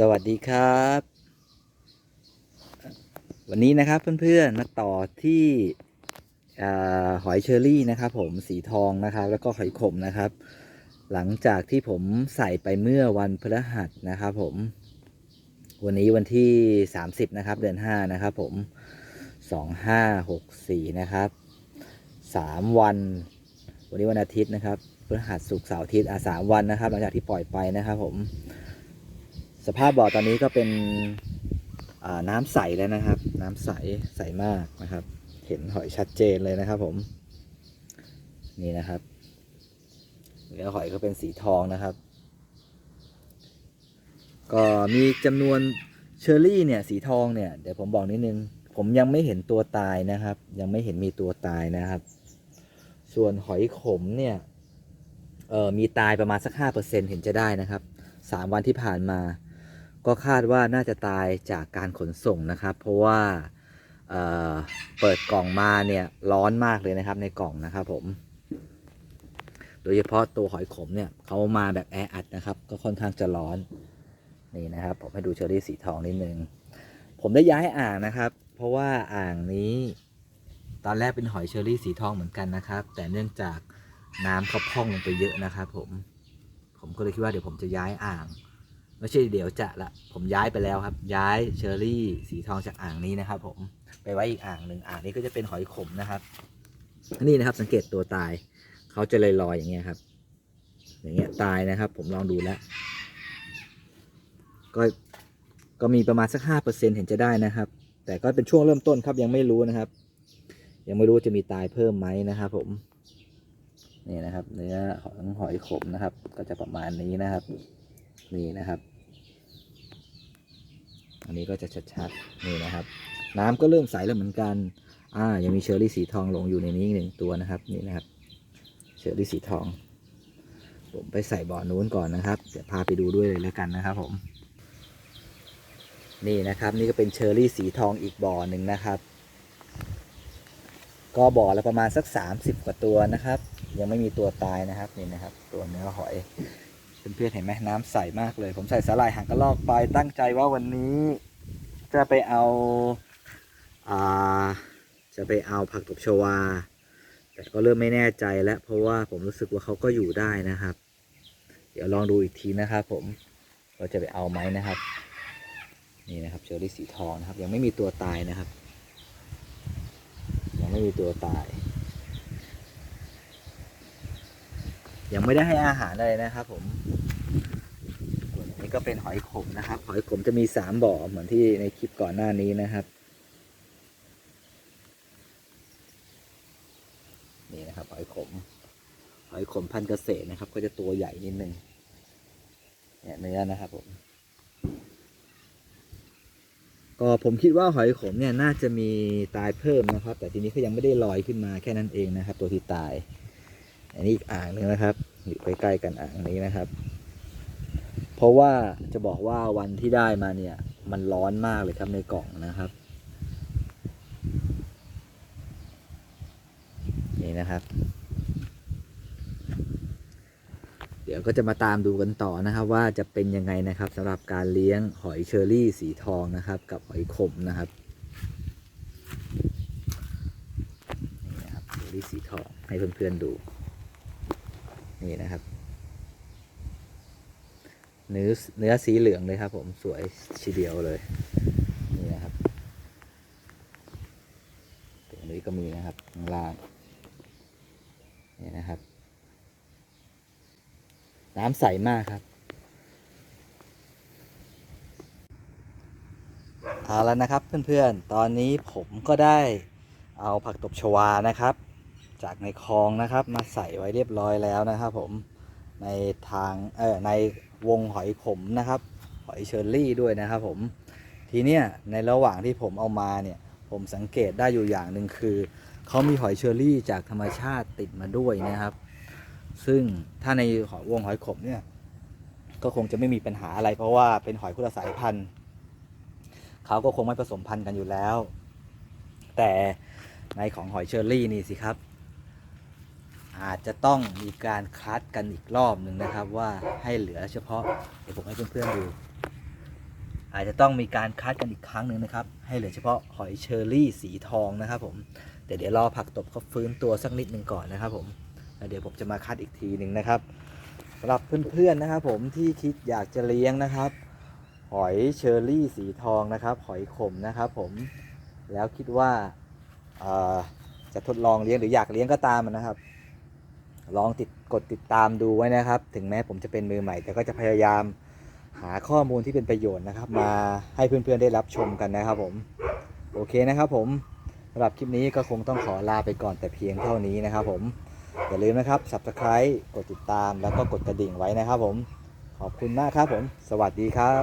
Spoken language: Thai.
สวัสดีครับ วันนี้นะครับเพื่อนๆมาต่อที่อหอยเชอรี่นะครับ ผมสีทองนะครับ แล้วก็หอยขมนะครับ หลังจากที่ผมใส่ไปเมื่อวันพฤหัสนะครับ ผม วันนี้วันที่ 30 นะครับ เดือน 5 นะครับ ผม 2564 นะครับ 3 วัน วันนี้วันอาทิตย์นะครับพฤหัสศุกร์เสาร์อาทิตย์อะสามวันนะครับ หลังจากที่ปล่อยไปนะครับ ผม สภาพบ่อตอนนี้ก็เป็นน้ำใสแล้วนะครับ น้ำใสใสมากนะครับ เห็นหอยชัดเจนเลยนะครับ ผม นี่นะครับเนื้อหอยก็เป็นสีทองนะครับ ก็มีจำนวนเชอร์รี่เนี่ยสีทองเนี่ยเดี๋ยวผมบอกนิดนึง ผมยังไม่เห็นตัวตายนะครับ ยังไม่เห็นมีตัวตายนะครับ ส่วนหอยขมเนี่ยเออมีตายประมาณสักห้าเปอร์เซ็นเห็นจะได้นะครับสามวันที่ผ่านมา ก็คาดว่าน่าจะตายจากการขนส่งนะครับ เพราะว่าเเปิดกล่องมาเนี่ยร้อนมากเลยนะครับในกล่องนะครับผม โดยเฉพาะตัวหอยขมเนี่ยเขามาแบบแออัดนะครับ ก็ค่อนข้างจะร้อนนี่นะครับ ผมให้ดูเชอรี่สีทองนิดนึง ผมได้ย้ายอ่างนะครับ เพราะว่าอ่างนี้ตอนแรกเป็นหอยเชอรี่สีทองเหมือนกันนะครับ แต่เนื่องจากน้ำเขาพ่องลงไปเยอะนะครับ ผม ผมก็เลยคิดว่าเดี๋ยวผมจะย้ายอ่าง ไม่ใช่เดี๋ยวจะละผมย้ายไปแล้วครับ ย้ายเชอรี่สีทองจากอ่างนี้นะครับ ผมไปไว้อีกอ่างหนึ่งอ่างนี้ก็จะเป็นหอยขมนะครับนี่นะครับ สังเกตตัวตายเขาจะลอยๆอย่างเงี้ยครับ อย่างเงี้ยตายนะครับ ผมลองดูแล้วก็ก็มีประมาณสักห้าเปอร์เซ็นเห็นจะได้นะครับ แต่ก็เป็นช่วงเริ่มต้นครับยังไม่รู้นะครับ ยังไม่รู้จะมีตายเพิ่มไหมนะครับ ผมนี่นะครับ เนื้อของหอยขมนะครับ ก็จะประมาณนี้นะครับ นี่นะครับ อันนี้ก็จะชัดๆนี่นะครับ น้ำก็เริ่มใสแล้วเหมือนกัน อ่า ยังมีเชอร์รี่สีทองหลงอยู่ในนี้อีกหนึ่งตัวนะครับ นี่นะครับ เชอร์รี่สีทอง ผมไปใส่บ่อนู้นก่อนนะครับ เดี๋ยวพาไปดูด้วยเลยแล้วกันนะครับ ผม นี่นะครับ นี่ก็เป็นเชอร์รี่สีทองอีกบ่อหนึ่งนะครับก็บ่อละประมาณสัก 30 กว่าตัวนะครับ ยังไม่มีตัวตายนะครับนี่นะครับ ตัวเนื้อหอย เพื่อนๆเห็นไหมน้ำใสมากเลย ผมใส่สาหร่ายหางกระรอกไปตั้งใจว่าวันนี้จะไปเอาอ่าจะไปเอาผักตบชวา แต่ก็เริ่มไม่แน่ใจแล้วเพราะว่าผมรู้สึกว่าเขาก็อยู่ได้นะครับ เดี๋ยวลองดูอีกทีนะครับผมว่าจะไปเอาไหมนะครับ นี่นะครับเชอรี่สีทองนะครับ ยังไม่มีตัวตายนะครับ ยังไม่มีตัวตาย ยังไม่ได้ให้อาหารอะไรนะครับผม ก็เป็นหอยขมนะครับ หอยขมจะมีสามบ่อเหมือนที่ในคลิปก่อนหน้านี้นะครับ นี่นะครับ หอยขม หอยขมพันธุ์เกษตรนะครับ ก็จะตัวใหญ่นิดนึงเนี่ยเนื้อนะครับผมก็ผมคิดว่าหอยขมเนี่ยน่าจะมีตายเพิ่มนะครับ แต่ทีนี้เขายังไม่ได้ลอยขึ้นมาแค่นั้นเองนะครับ ตัวที่ตาย อันนี้อีกอ่างหนึ่งนะครับ อยู่ใกล้ๆกันอ่างนี้นะครับ เพราะว่าจะบอกว่าวันที่ได้มาเนี่ย มันร้อนมากเลยครับในกล่องนะครับ นี่นะครับ เดี๋ยวก็จะมาตามดูกันต่อนะครับว่าจะเป็นยังไงนะครับสำหรับการเลี้ยงหอยเชอรี่สีทองนะครับ กับหอยขมนะครับนี่นะครับเชอรี่สีทองให้เพื่อนๆดู นี่นะครับ เนื้อเนื้อสีเหลืองเลยครับ ผมสวยชีเดียวเลยนี่นะครับตรงนี้ก็มีนะครับข้างล่างนี่นะครับ น้ำใสมากครับเอาแล้วนะครับเพื่อนๆ ตอนนี้ผมก็ได้เอาผักตบชวานะครับ จากในคลองนะครับมาใส่ไว้เรียบร้อยแล้วนะครับ ผมในทางเออใน วงหอยขมนะครับ หอยเชอร์รี่ด้วยนะครับผมทีเนี้ยในระหว่างที่ผมเอามาเนี่ยผมสังเกตได้อยู่อย่างหนึ่งคือเขามีหอยเชอรี่จากธรรมชาติติดมาด้วยนะครับ ซึ่งถ้าในหอยวงหอยขมเนี่ยก็คงจะไม่มีปัญหาอะไร เพราะว่าเป็นหอยคนละสายพันธุ์เขาก็คงไม่ผสมพันธุ์กันอยู่แล้ว แต่ในของหอยเชอรี่นี่สิครับ อาจจะต้องมีการคัดกันอีกรอบหนึ่งนะครับว่าให้เหลือเฉพาะเดี๋ยวผมให้เพื่อนๆดู อาจจะต้องมีการคัดกันอีกครั้งหนึ่งนะครับ ให้เหลือเฉพาะหอยเชอรี่สีทองนะครับผมแต่เดี๋ยวรอผักตบเขาฟื้นตัวสักนิดหนึ่งก่อนนะครับผมแล้วเดี๋ยวผมจะมาคัดอีกทีหนึ่งนะครับสำหรับเพื่อนๆนะครับผมที่คิดอยากจะเลี้ยงนะครับ หอยเชอรี่สีทองนะครับ หอยขมนะครับผมแล้วคิดว่าจะทดลองเลี้ยงหรืออยากเลี้ยงก็ตามนะครับ ลองติดกดติดตามดูไว้นะครับ ถึงแม้ผมจะเป็นมือใหม่ แต่ก็จะพยายามหาข้อมูลที่เป็นประโยชน์นะครับ มาให้เพื่อนๆได้รับชมกันนะครับผมโอเคนะครับผมสำหรับคลิปนี้ก็คงต้องขอลาไปก่อนแต่เพียงเท่านี้นะครับผมอย่าลืมนะครับ subscribe กดติดตามแล้วก็กดกระดิ่งไว้นะครับผม ขอบคุณมากครับผม สวัสดีครับ